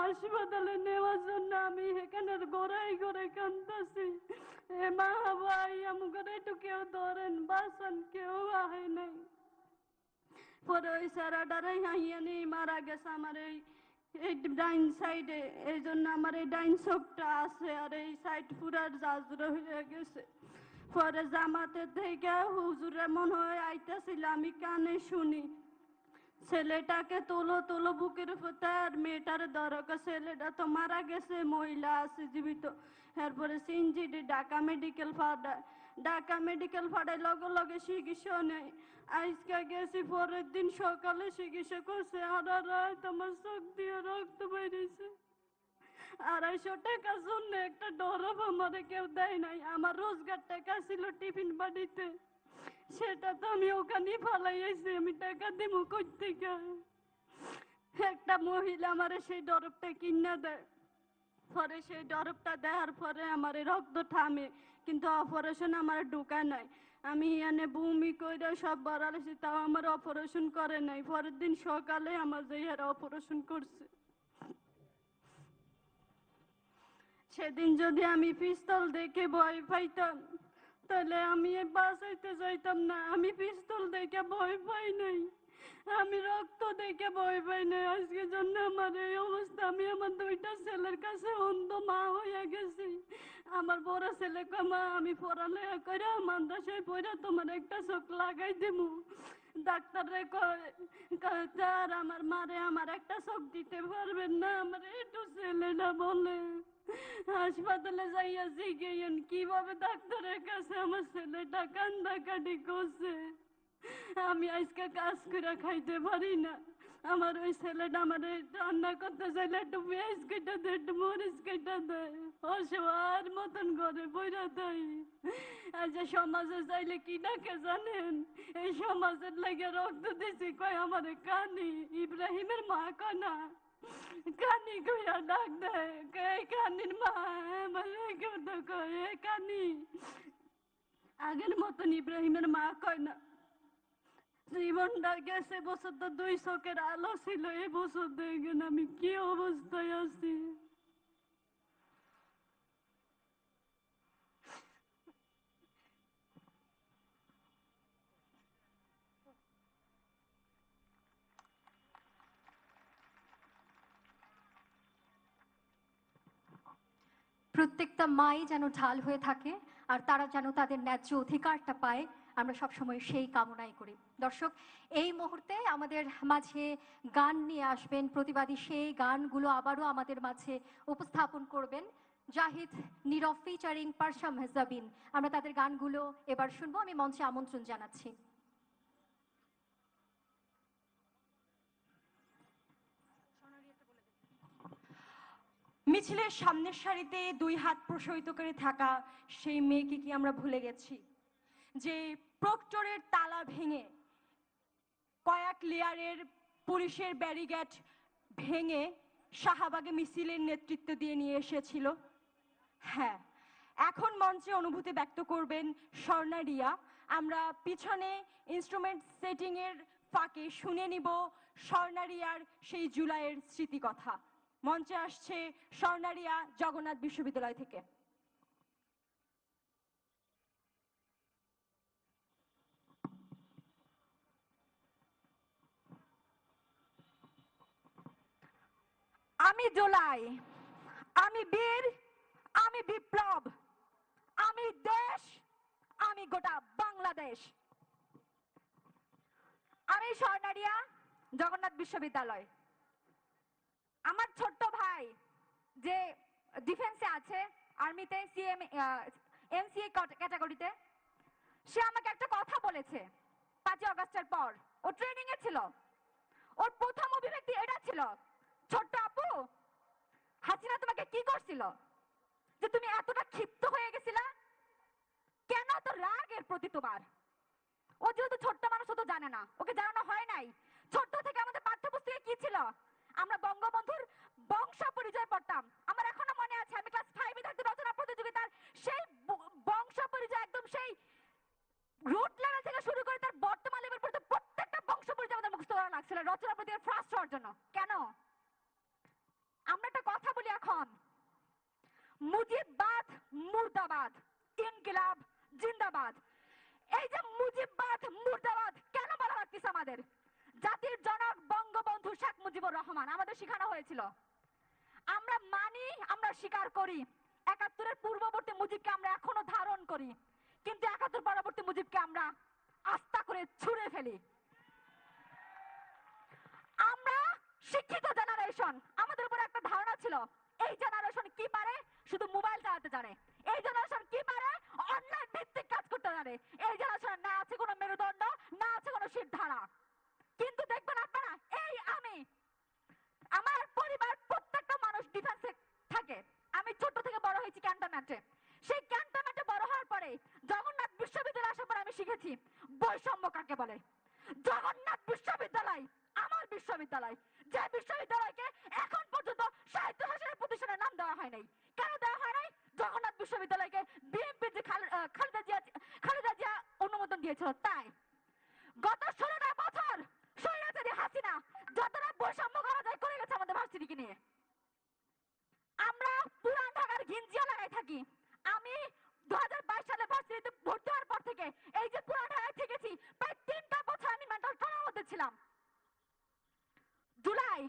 হাসপাতালে নেওয়ার জন্য আমি এখানে গড়াই গড়ে কান্দতেছি এ মা ভাই, আমাকে একটু কেউ ধরেন বাসন কেউ আহে নাই। পরে ওই স্যারাটারে হাইয়া নিয়ে মারা গেছে আমার এই এই ডাইন সাইডে। এই জন্য আমার এই ডাইন চোখটা আছে আর এই সাইড পুরা জাজরা হয়ে গেছে। পরে জামাতে থেকে হুজুরে মনে হয় আইতেছিল, আমি কানে শুনি। ছেলেটাকে তোলো তোলো বুকের উপর তার মেয়েটার দরকার ছেলেটা তো মারা গেছে, মহিলা আছে জীবিত। এরপরে সিনজিডি, ঢাকা মেডিকেল ফাডা ঢাকা মেডিকেল ফাডায় লগে লগে চিকিৎসা নেই আজকে গেছি, পরের দিন সকালে চিকিৎসা করছে, আর তোমার চোখ দিয়ে রক্ত বেরিয়েছে। আড়াইশো টাকার জন্য একটা ডরব আমারে কেউ দেয় নাই। আমার রোজগার টাকা ছিল টিফিন বাড়িতে সেটা তো আমি ওখানেই ফালাইয়াছি, আমি টাকা দিব কই থেকে একটা মহিলা আমারে সেই ডরবটা কিনা দেয়। পরে সেই ডরবটা দেওয়ার পরে আমার রক্ত থামে, কিন্তু অপারেশন আমার ঢুকা নাই। আমি এনে বমি করে সব বাড়ালেছি তাও আমার অপারেশন করে নাই। পরের দিন সকালে আমার যে অপারেশন করছে। সেদিন যদি আমি পিস্তল দেখে ভয় পাইতাম তাহলে আমি বাঁচাইতে চাইতাম না। আমি পিস্তল দেখে ভয় পাই নাই। আমি রক্ত দেখে ভয় পাই নাই। আজকে জন্য আমার এই অবস্থা। আমি আমার দুইটা ছেলের কাছে অন্ধ মা হয়ে গেছি। আমার বড় ছেলে মা আমি পড়ালেখা করে মাদ্রাসায় পড়ে তোমার একটা চোখ লাগাই দেবো ডাক্তাররে কয় কয়, আমার মারে আমার একটা চোখ দিতে পারবেন না? আমার একটু ছেলেটা বলে। হাসপাতালে যাইয়া জিগেন কীভাবে ডাক্তারের কাছে আমার ছেলেটা কান্দাকাটি করছে? আমি আজকে কাজ করে খাইতে পারি না। আমার ওই ছেলেটা আমার রান্না করতে চাইলে একটু পেঁয়াজ কেটে দেয় একটু মরিচ কেটে দেয় অসহার মতন করে বইরা দেয় যে সমাজে চাইলে কি ডাকে জানেন? এই সমাজের লাগে রক্ত দিছি, কয় আমার কানি, ইব্রাহিমের মা কনা কানি কইরা ডাক দেয় কয় কানির মা? বলে, কেউ তো কয়ে, "এ কানি আগের মতন ইব্রাহিমের মা কয় না। জীবনটা গেছে বছর তো দুই চোখের আলো ছিল, এ বছর দেখেন আমি কি অবস্থায় আছি। প্রত্যেকটা মাই যেন ঢাল হয়ে থাকে আর তারা যেন তাদের ন্যায্য অধিকারটা পায়, আমরা সবসময় সেই কামনাই করি। দর্শক, এই মুহূর্তে আমাদের মাঝে গান নিয়ে আসবেন, প্রতিবাদী সেই গানগুলো আবারও আমাদের মাঝে উপস্থাপন করবেন। জাহিদ, নীরব ফিচারিং পারশা মেহজাবিন আমরা তাদের গানগুলো এবার শুনব, আমি মঞ্চে আমন্ত্রণ জানাচ্ছি। মিছিলের সামনের সারিতে দুই হাত প্রসারিত করে থাকা সেই মেয়েকে কি আমরা ভুলে গেছি? যে প্রক্টরের তালা ভেঙে, কয়েক লেয়ারের পুলিশের ব্যারিগেড ভেঙে শাহবাগে মিছিলের নেতৃত্ব দিয়ে নিয়ে এসেছিল? হ্যাঁ এখন মঞ্চে অনুভূতি ব্যক্ত করবেন স্বর্ণা রিয়া। আমরা পিছনে ইনস্ট্রুমেন্ট সেটিং এর ফাঁকে শুনে নিব স্বর্ণা রিয়ার সেই জুলাইয়ের স্মৃতিকথা। মঞ্চে আসছে স্বর্ণারিয়া জগন্নাথ বিশ্ববিদ্যালয় থেকে। আমি জোলাই, আমি বীর, আমি বিপ্লব, আমি দেশ, আমি গোটা বাংলাদেশ। আমি স্বর্ণারিয়া জগন্নাথ বিশ্ববিদ্যালয়। আমার ছোট্ট ভাই যে ডিফেন্সে আছে আর্মিতে সিএম এমসিএ ক্যাটাগরিতে সে আমাকে একটা কথা বলেছে পাঁচই অগস্টের পর। ও ট্রেনিং এ ছিল। ওর প্রথম অভিব্যক্তি এটা ছিল, ছোট্ট আপু, হাসিনা তোমাকে কি করছিল? যে তুমি এতটা ক্ষিপ্ত হয়ে গেছিলা? কেন এত রাগ এর প্রতি তোমার? ও যেহেতু ছোট্ট মানুষ, ও তো জানে না। ওকে জানানো হয় নাই। ছোট্ট থেকে আমাদের পাঠ্যপুস্তকে কি ছিল? আমরা বঙ্গবন্ধুর বংশ পরিচয় পড়তাম আমার এখনও মনে আছে আমি ক্লাস ফাইভে থাকতে রচনা প্রতিযোগিতার সেই ব- বংশ পরিচয় একদম সেই রুট লেভেল থেকে শুরু করে তার বর্তমান লেভেল পর্যন্ত প্রত্যেকটা বংশ পরিচয় আমাদের মুখস্থ করা লাগছিল রচনা প্রতিযোগিতার ফার্স্ট হওয়ার জন্য কেন আমরা একটা হন মুজিববাদ মুর্দাবাদ ইনকিলাব জিন্দাবাদ এই যে মুজিববাদ মুর্দাবাদ কেন বলা লাগতেছে আমাদের জাতির জনক বঙ্গবন্ধু শেখ মুজিবুর রহমান আমাদের শেখানো হয়েছিল আমরা মানি আমরা স্বীকার করি একাত্তরের পূর্ববর্তী মুজিবকে আমরা এখনও ধারণ করি। কিন্তু একাত্তর পরবর্তী মুজিবকে আমরা আস্থা করে ছুঁড়ে ফেলি। আমরা শিক্ষিত জেনারেশন আমাদের উপর একটা ধারণা ছিল, এই জেনারেশন কি পারে? শুধু মোবাইল চালাতে জানে। এই জেনারেশন কি পারে? অনলাইন ভিত্তিক কাজ করতে জানে। এই জেনারেশন না আছে কোনো মেরুদণ্ড, না আছে কোনো সিদ্ধারা কিন্তু দেখবেন আপনারা, এই আমি, আমার পরিবার প্রত্যেকটা মানুষ ডিফেন্সে থাকে। আমি ছোট থেকে বড় হয়েছি ক্যান্টনমেন্টে সেই ক্যান্টনমেন্টে বড় হওয়ার পরে জগন্নাথ বিশ্ববিদ্যালয়ে আসার পরে আমি শিখেছি বৈষম্য কাকে বলে? জগন্নাথ বিশ্ববিদ্যালয় আমার বিশ্ববিদ্যালয় যে বিশ্ববিদ্যালয়কে এখন পর্যন্ত সাহিত্য শাসনের প্রতিষ্ঠানের নাম দেওয়া হয় নাই কেন দেওয়া হয় নাই জগন্নাথ বিশ্ববিদ্যালয়কে বিএনপি যে খাল- আহ, খালেদা জিয়া খালেদা জিয়া অনুমোদন দিয়েছিল তাই গত ষোলোটা বছর স্বৈরাচারী হাসিনা যতটা বৈষম্য করা যায় করে গেছে আমাদের ভার্সিটিকে নিয়ে আমরা পুরান ঢাকার ঘিঞ্জিয়া লাগাই থাকি আমি দু হাজার বাইশ সালে ভার্সিটিতে ভর্তি হওয়ার পর থেকে এই যে পুরান ঢাকায় থেকেছি প্রায় তিনটা বছর আমি মেন্টাল ট্রমার মধ্যে ছিলাম জুলাই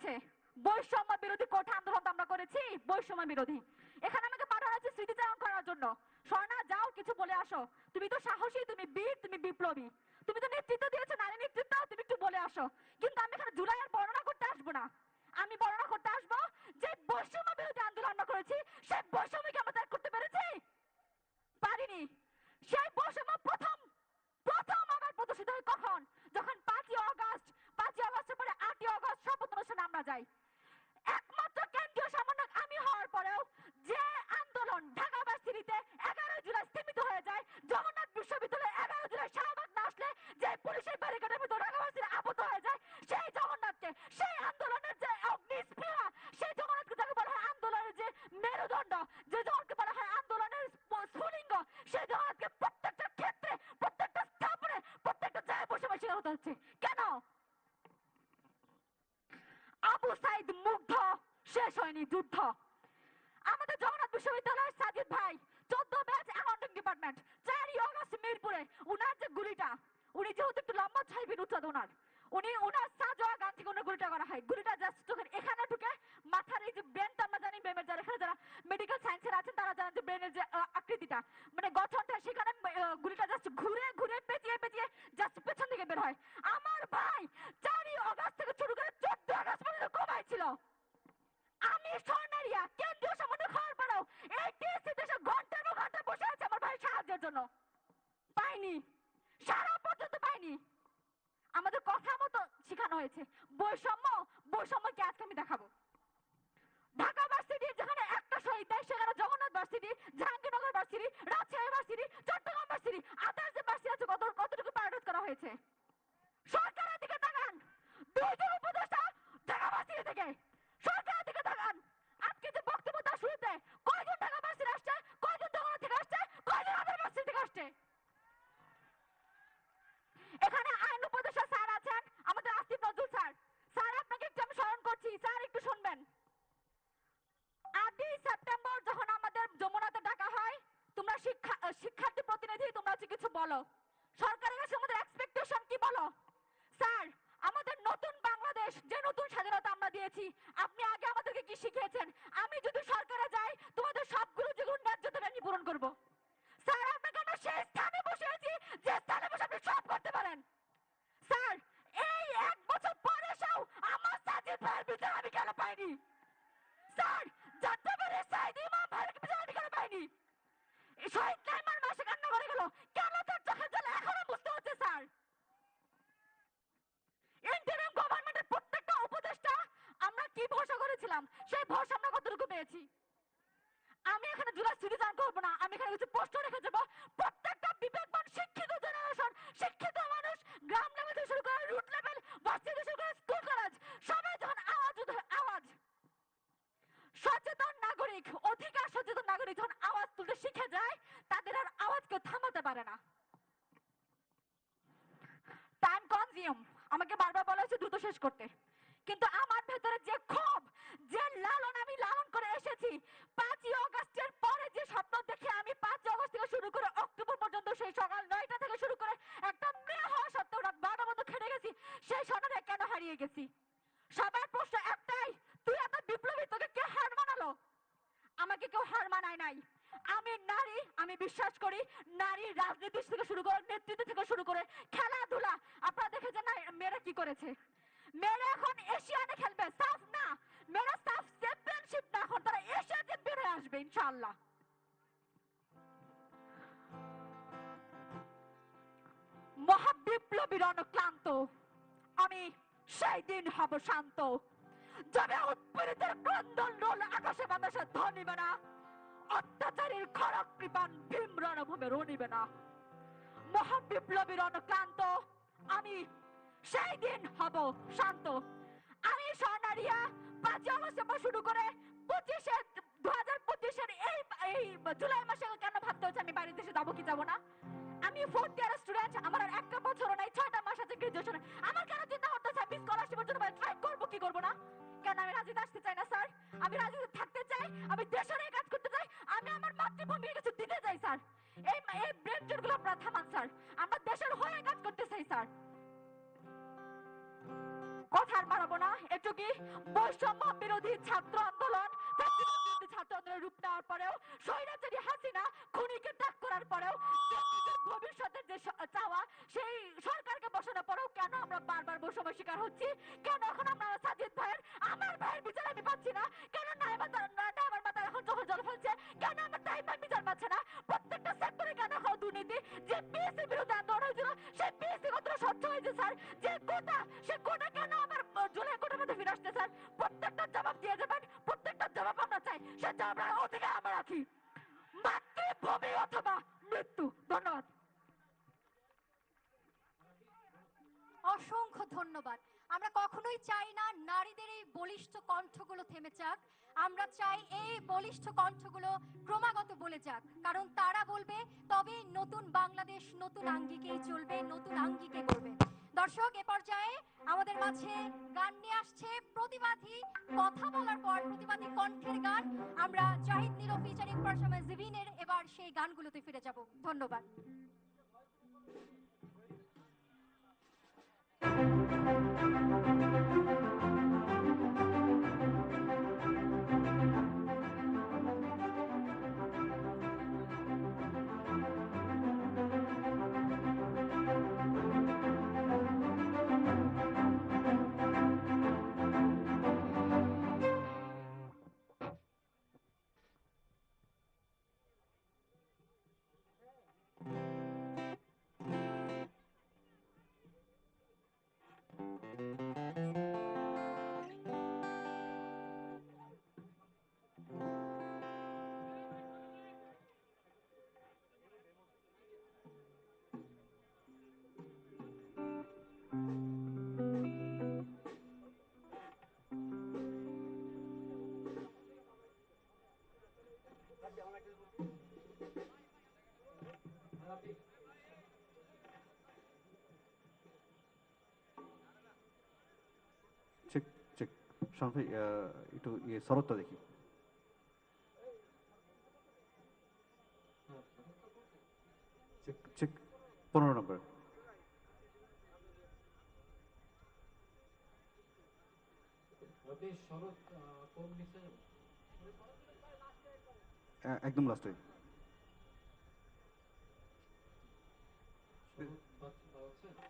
আমাদের বৈষম্য বিরোধী কোঠা আন্দোলন আমরা করেছি, বৈষম্য বিরোধী। এখানে আমাকে পাঠানো হয়েছে স্মৃতিচারণ করার জন্য। স্বর্ণা, যাও, কিছু বলে আসো। তুমি তো সাহসী, তুমি বীর, তুমি বিপ্লবী। তুমি তো নেতৃত্ব দিয়েছ, নারী নেতৃত্ব, তুমি একটু বলে আসো। কিন্তু আমি এখানে জুলাই আর বর্ণনা করতে আসব না। আমি বর্ণনা করতে আসব যে বৈষম্য বিরোধী আন্দোলন আমরা করেছি সেই বৈষম্যকে আমরা ত্যাগ করতে পেরেছি? পারিনি। সেই বৈষম্য প্রথম প্রথম আবার প্রদর্শিত হয় কখন? যখন পাঁচই অগস্ট পাঁচই অগস্টের পরে আটই অগস্ট শপথ অনুষ্ঠানে আমরা যাই। একমাত্র কেন্দ্রীয় সমন্বয়ক আমি হওয়ার পরেও যে আন্দোলন ঢাকা এগারো জুলাই স্থিমিত হয়ে যায়, জগন্নাথ বিশ্ববিদ্যালয়ে এগারো জুলাই শাহবাগ না আসলে যে পুলিশের ব্যারিকেডের ভিতর ঢাকা ভার্সিটি হয়ে যায়, সেই জগন্নাথকে, সেই আন্দোলনের যে অগ্নিস্পৃহা সেই জগন্নাথকে যাকে বলা হয় আন্দোলনের যে মেরুদণ্ড, যে জগৎকে বলা হয় আন্দোলনের স্ফ- স্ফুলিঙ্গ, সেই জগন্নাথকে প্রত্যেকটা ক্ষেত্রে, প্রত্যেকটা স্থাপনে, প্রত্যেকটা জায়গায় বসে বসে হতে হচ্ছে কেন আবু সাইদ মুগ্ধ শেষ হয়নি যুদ্ধ। আমাদের জগন্নাথ বিশ্ববিদ্যালয়ের সাজিদ ভাই, চোদ্দ ব্যাচ অ্যাকাউন্টিং ডিপার্টমেন্ট চারই অগস্ট মিরপুরে উনার যে গুলিটা, উনি যেহেতু একটু লম্বা ছাইবেন উচ্চদ ওনার উনি ওনার সাজোয়া গান থেকে ওনার গুলিটা করা হয়। গুলিটা জাস্ট চোখের এখানে ঢুকে মাথার এই যে ব্রেন ব্রেনটা আমরা জানি ব্রেনের যারা, এখানে যারা মেডিকেল সায়েন্সের আছেন, তারা জানেন যে ব্রেনের যে আকৃতিটা। মানে গঠনটা সেখানে গুলিটা জাস্ট ঘুরে ঘুরে পেঁচিয়ে পেঁচিয়ে জাস্ট পেছন দিকে বের হয়। আমার ভাই চারই অগস্ট থেকে শুরু করে চোদ্দ আগস্ট পর্যন্ত কমাই ছিল পর ঘণ্টা বসে আছে আমার ভাই সাহায্যের জন্য। পাইনি। সারা পর্যন্ত পাইনি। আমাদের কথা মতো শেখানো হয়েছে। বৈষম্য, বৈষম্যকে আজকে আমি দেখাবো। ঢাকা ভার্সিটি যেখানে একটা শহীদ দেয় সেখানে Jagannath varsity Jahangirnagar varsity Rajshahi varsity Chattogram varsity others যে ভার্সিটি আছে কত কতটুকু প্যারাডাইজ করা হয়েছে সরকারের দিকে তাকান দুইজন উপদেষ্টা ঢাকা ভার্সিটি থেকে সরকারের দিকে তাকান আজকে যে বক্তব্য তার শুরুতে কয়জন ঢাকা ভার্সিটি আসছে কয়জন জগন্নাথ থেকে আসছে কয়জন আদার ভার্সিটি থেকে আসছে এখানে আইন উপদেষ্টা স্যার আছেন আমাদের আসিফ নজরুল স্যার স্যার আপনাকে একটু আমি স্মরণ করছি স্যার একটু শুনবেন আটই সেপ্টেম্বর যখন আমাদের যমুনাতে ডাকা হয় তোমরা শিক্ষা আহ, শিক্ষার্থী প্রতিনিধি তোমরা হচ্ছে কিছু বলো সরকারের কাছে আমাদের এক্সপেকটেশন কি বলো স্যার আমাদের নতুন বাংলাদেশ যে নতুন স্বাধীনতা আমরা দিয়েছি আপনি আগে আমাদেরকে কি শিখিয়েছেন আমি যদি সরকারে যাই তোমাদের সবগুলো যেগুলো ন্যায্য দেবে আমি পূরণ করব স্যার আপনাকে আমরা সেই স্থানে বসে আছি যে স্থানে বসে আপনি সব করতে পারেন স্যার এই এক বছর পরে এসেও আমার সাজিদ ভাইয়ের বিচার আমি কেন পাইনি স্যার যাত্রাবাড়ির সাইদ ইমাম ভাইয়ের বিচার আমি কেন পাইনি এই শহীদ নাইমার মাসে কান্না করে গেল কেন তার চোখের জল এখনও বুঝতে হচ্ছে স্যার ইন্টারিম গভর্নমেন্টের প্রত্যেকটা উপদেষ্টা আমরা কি করেছিলাম সেই ভরসা আমরা কতটুকু পেয়েছি? আমি এখানে জুলাই সিটিজেন করব না, আমি এখানে কিছু পোস্ট রেখে যাব। প্রত্যেকটা বিবেকবান, শিক্ষিত জেনারেশন, শিক্ষিত মানুষ, গ্রাম লেভেল থেকে শুরু করে রুট লেভেল ভার্সিটি থেকে শুরু করে স্কুল কলেজ সবাই যখন আওয়াজ আওয়াজ। সচেতন নাগরিক, অধিকার সচেতন নাগরিক যখন আওয়াজ তুলতে শিখে যায়, তাদের আর আওয়াজকে থামাতে পারে না। টাইম কনজিউম আমাকে বারবার বলা হয়েছে দ্রুত শেষ করতে। কিন্তু আমার ভেতরে যে ক্ষোভ যে লালন আমি লালন করে এসেছি, পাঁচই অগাস্টের পরে যে স্বপ্ন দেখে আমি পাঁচ অগস্ট থেকে শুরু করে অক্টোবর পর্যন্ত সেই সকাল নয়টা থেকে শুরু করে একটা মেয়ে হওয়া সত্ত্বেও রাত বারোটা পর্যন্ত খেটে গেছি, সেই স্বপ্নটা কেন হারিয়ে গেছি? সবার অনুক্লান্ত আমি সেই দিন হব শান্ত। যাবে উৎপীড়িতের ক্রন্দন রোল আকাশে বাতাসে ধনিবে না। অত্যাচারীর খড়ক কৃপান ভীম রণভূমে রনিবে না। মহাবিপ্লবীর অনুক্লান্ত। আমি সেই দিন হব শান্ত। আমি স্বর্ণারিয়া পাঁচই অগস্ট শুরু করে পঁচিশে দু হাজার পঁচিশের এই জুলাই মাসে কেন ভাবতে হচ্ছে আমি বাইরের দেশে যাব কি যাব না? আমি ফোর্থ ইয়ার স্টুডেন্ট আমার আর একটা বছরও নাই, ছয়টা মাস আছে গ্রাজুয়েশন আমার কেন চিন্তা হচ্ছে আমি স্কলারশিপের জন্য ট্রাই করব কি করব না? কেন আমি রাজনীতি আসতে চাই না স্যার আমি রাজনীতি থাকতে চাই, আমি দেশের কাজ করতে চাই, আমি আমার মাতৃভূমির কিছু দিতে চাই স্যার এই এই ব্রেনগুলো আপনারা থামান স্যার আমরা দেশের হয়ে কাজ করতে চাই স্যার কথার মারাবো না, একটু কি বৈষম্য বিরোধী ছাত্র আন্দোলন ফ্যাসিবাদ বিরোধী ছাত্র আন্দোলনের রূপ নেওয়ার পরেও স্বৈরাচারী হাসিনা খুনিকে ত্যাগ করার পরেও যে নিজের ভবিষ্যতের যে স- চাওয়া সেই সরকারকে বসানোর পরেও কেন আমরা বৈষম্য শিকার হচ্ছি। কেন এখন আমরা সাজিদ ভাইয়ের আমার ভাইয়ের বিচার আমি পাচ্ছি না? কেন নাইমা নাইমার মাথায় এখন চোখে জল ফেলছে কেন আমার নাইমার বিচার পাচ্ছে না? প্রত্যেকটা সেক্টরে কেন এখন দুর্নীতি? যে পিএসসি বিরুদ্ধে আন্দোলন হয়েছিল সেই পিএসসি কতটা স্বচ্ছ হয়েছে, স্যার? যে কোটা, সে কোটা কেন আমার জুলাই কোটার মধ্যে ফিরে আসছে, স্যার? প্রত্যেকটা জবাব দিয়ে যাবেন, প্রত্যেকটা জবাব আমরা চাই। সে জবাব অধিকার আমরা রাখি। মাতৃভূমি অথবা ধন্যবাদ। আমরা কখনোই চাই না নারীদের এই বলিষ্ঠ কণ্ঠগুলো থেমে যাক। আমরা চাই এই বলিষ্ঠ কণ্ঠগুলো ক্রমাগত বলে যাক। কারণ তারা বলবে, তবে নতুন বাংলাদেশ, নতুন আঙ্গিকেই চলবে, নতুন আঙ্গিকে করবে দর্শক, এ পর্যায়ে আমাদের মাঝে গান নিয়ে আসছে প্রতিবাদী, কথা বলার পর প্রতিবাদী কণ্ঠের গান। আমরা জাহিদ নিরো ফিচারিং পারফরমেন্স জিভিনের এবার সেই গানগুলোতে ফিরে যাব। ধন্যবাদ। চেক আহ, একটু ইয়ে শরৎটা দেখি। চেক পনেরো নম্বর। একদম লাস্টে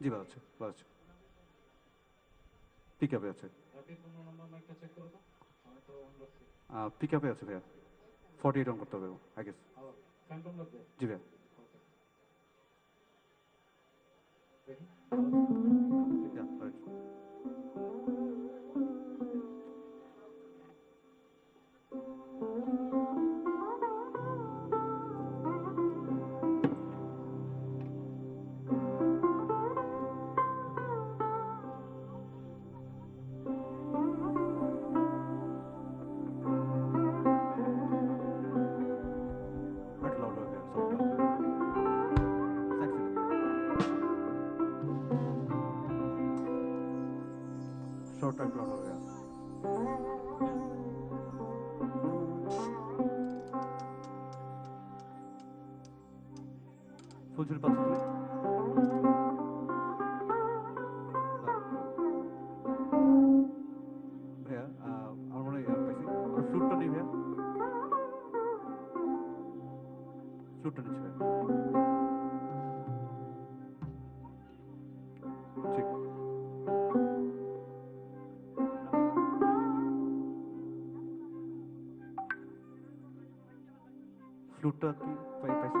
জি বাজাচ্ছে পিক আপে আছে। রবি পনেরো পিক আপে আছে ভাইয়া। ফর্টি এইট অন করতে হবে আই গেস জি ভাইয়া। ওটা gloria. 소주를 빠뜨려. ফ্লুটটা কি পাই পাইছি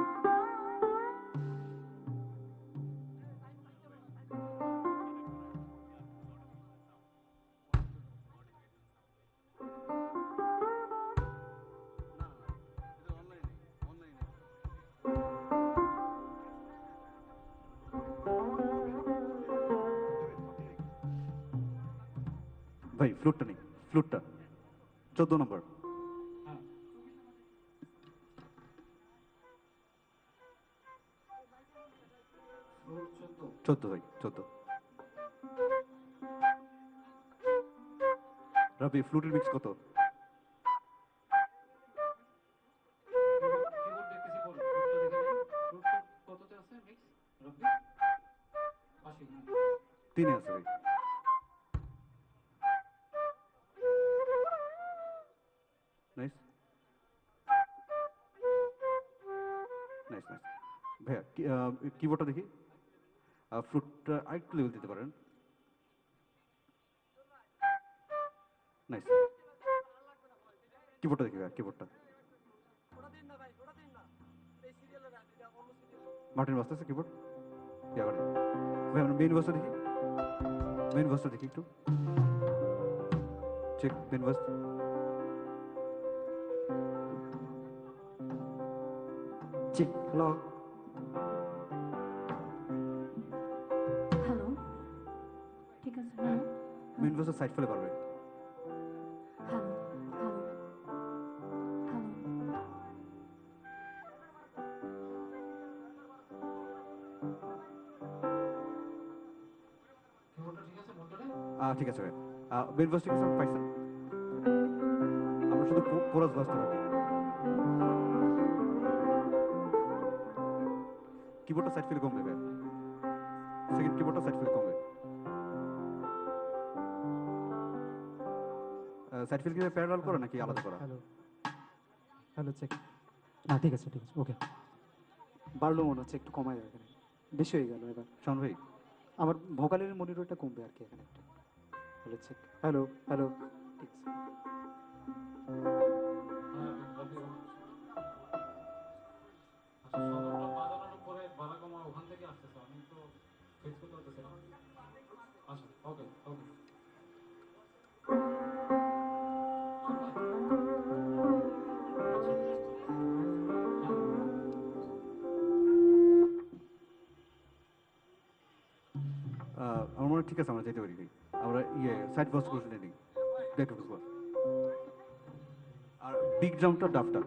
ভাই ফ্লুটটা নেই ফ্লুটটা চোদ্দ নম্বর চোদ্দ ভাই চোদ্দ। রবি ফ্লুটের মিক্স কত? তিনে আছে ভাই। নাইস নাইস ভাইয়া কিবোর্ডটা দেখি। ফ্লুটটা আরেকটু লেভেল দিতে পারেন। নাইস কিবোর্ডটা দেখি কিবোর্ডটা মার্টিন বাজতেছে কিবোর্ড ইয়া করে ভাই, আমরা মেইন বাসটা দেখি। মেইন বাসটা দেখি একটু। Check main bus check hello বাসটা সাইড ফেলে পারবে। ঠিক আছে আছে আপনি পাইছেন আমরা শুধু কোরাস বাসটা পাবো কিবোর্ডটা সাইড ফেলে কমবে ভাই সেকেন্ড কিবোর্ডটা সাইড ফেলে কমবে ফিল কি প্যারালাল করে নাকি আলাদা করা? হ্যালো হ্যালো চেক না ঠিক আছে ঠিক আছে ওকে বাড়লো মনে হচ্ছে একটু কমাই এখানে। বেশি হয়ে গেল এবার। ভাই। আমার ভোকালের মনিটরটা কমবে আর কি এখানে একটা। হ্যালো চেক হ্যালো হ্যালো ঠিক আছে আমার মনে ঠিক আছে, আমরা যেতে পারি ভাই। আমরা ইয়ে সাইড বাস করে নিই। ব্যাক টু আর বিগ জাম্পটা ডাফটা